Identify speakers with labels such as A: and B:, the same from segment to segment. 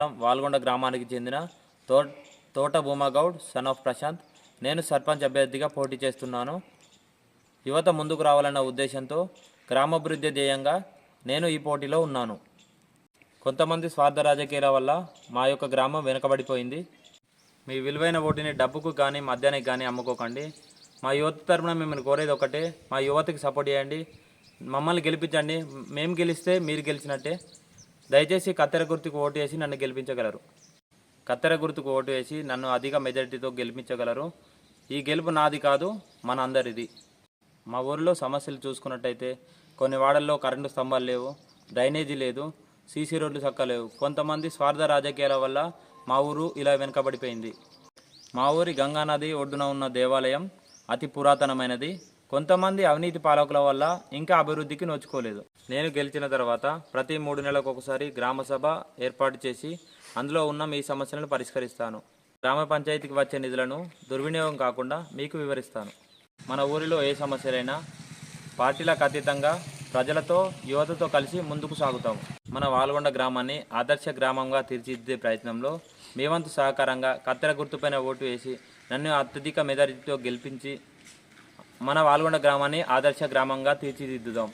A: వాల్గొండ గ్రామానికి చెందిన తో తోట భూమగౌడ్ సన్ ఆఫ్ ప్రశాంత్. నేను సర్పంచ్ అభ్యర్థిగా పోటీ చేస్తున్నాను. యువత ముందుకు రావాలన్న ఉద్దేశంతో గ్రామాభివృద్ధి ధ్యేయంగా నేను ఈ పోటీలో ఉన్నాను. కొంతమంది స్వార్థ రాజకీయాల వల్ల మా యొక్క గ్రామం వెనుకబడిపోయింది. మీ విలువైన ఓటుని డబ్బుకు కానీ మద్యానికి కానీ అమ్ముకోకండి. మా యువత తరపున మిమ్మల్ని కోరేది ఒకటే మా యువతకి సపోర్ట్ చేయండి. మమ్మల్ని గెలిపించండి. మేము గెలిస్తే మీరు గెలిచినట్టే. దయచేసి కత్తెర గుర్తుకు ఓటు వేసి నన్ను గెలిపించగలరు. కత్తెర గుర్తుకు ఓటు వేసి నన్ను అధిక మెజారిటీతో గెలిపించగలరు. ఈ గెలుపు నాది కాదు మన అందరిది మా ఊరిలో సమస్యలు చూసుకున్నట్టయితే కొన్ని వాడల్లో కరెంటు స్తంభాలు లేవు డ్రైనేజీ లేదు సీసీ రోడ్లు చక్కలేవు కొంతమంది స్వార్థ రాజకీయాల వల్ల మా ఊరు ఇలా వెనుకబడిపోయింది. మా ఊరి గంగానది ఒడ్డున ఉన్న దేవాలయం అతి పురాతనమైనది. కొంతమంది అవినీతి పాలకుల వల్ల ఇంకా అభివృద్ధికి నోచుకోలేదు. నేను గెలిచిన తర్వాత ప్రతి మూడు నెలలకు ఒకసారి గ్రామ సభ ఏర్పాటు చేసి అందులో ఉన్న మీ సమస్యలను పరిష్కరిస్తాను. గ్రామ పంచాయతీకి వచ్చే నిధులను దుర్వినియోగం కాకుండా మీకు వివరిస్తాను. మన ఊరిలో ఏ సమస్యలైనా పార్టీలకు అతీతంగా ప్రజలతో యువతతో కలిసి ముందుకు సాగుతాము. మన వాల్గొండ గ్రామాన్ని ఆదర్శ గ్రామంగా తీర్చిదిద్దే ప్రయత్నంలో మీ వంతు సహకారంగా కత్తెర గుర్తుపైన ఓటు వేసి నన్ను అత్యధిక మెజారిటీతో గెలిపించి మన వాల్గొండ గ్రామాన్ని ఆదర్శ గ్రామంగా తీర్చిదిద్దుదాం.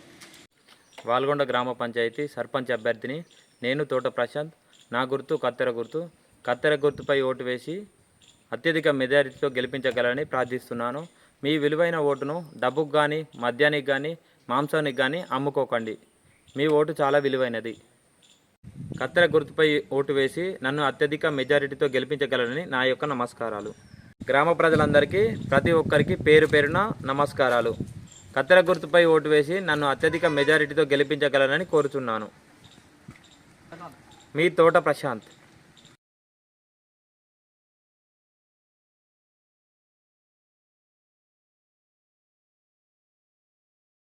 A: వాల్గొండ గ్రామ పంచాయతీ సర్పంచ్ అభ్యర్థిని నేను తోట ప్రశాంత్ నా గుర్తు కత్తెర గుర్తు. కత్తెర గుర్తుపై ఓటు వేసి అత్యధిక మెజారిటీతో గెలిపించగలని ప్రార్థిస్తున్నాను. మీ విలువైన ఓటును డబ్బుకు కానీ మద్యానికి కానీ మాంసానికి కానీ అమ్ముకోకండి. మీ ఓటు చాలా విలువైనది. కత్తెర గుర్తుపై ఓటు వేసి నన్ను అత్యధిక మెజారిటీతో గెలిపించగలరని నా యొక్క నమస్కారాలు. గ్రామ ప్రజలందరికీ ప్రతి ఒక్కరికి పేరు పేరున నమస్కారాలు. కత్తెర గుర్తుపై ఓటు వేసి నన్ను అత్యధిక మెజారిటీతో గెలిపించగలరని కోరుచున్నాను. మీ తోట ప్రశాంత్.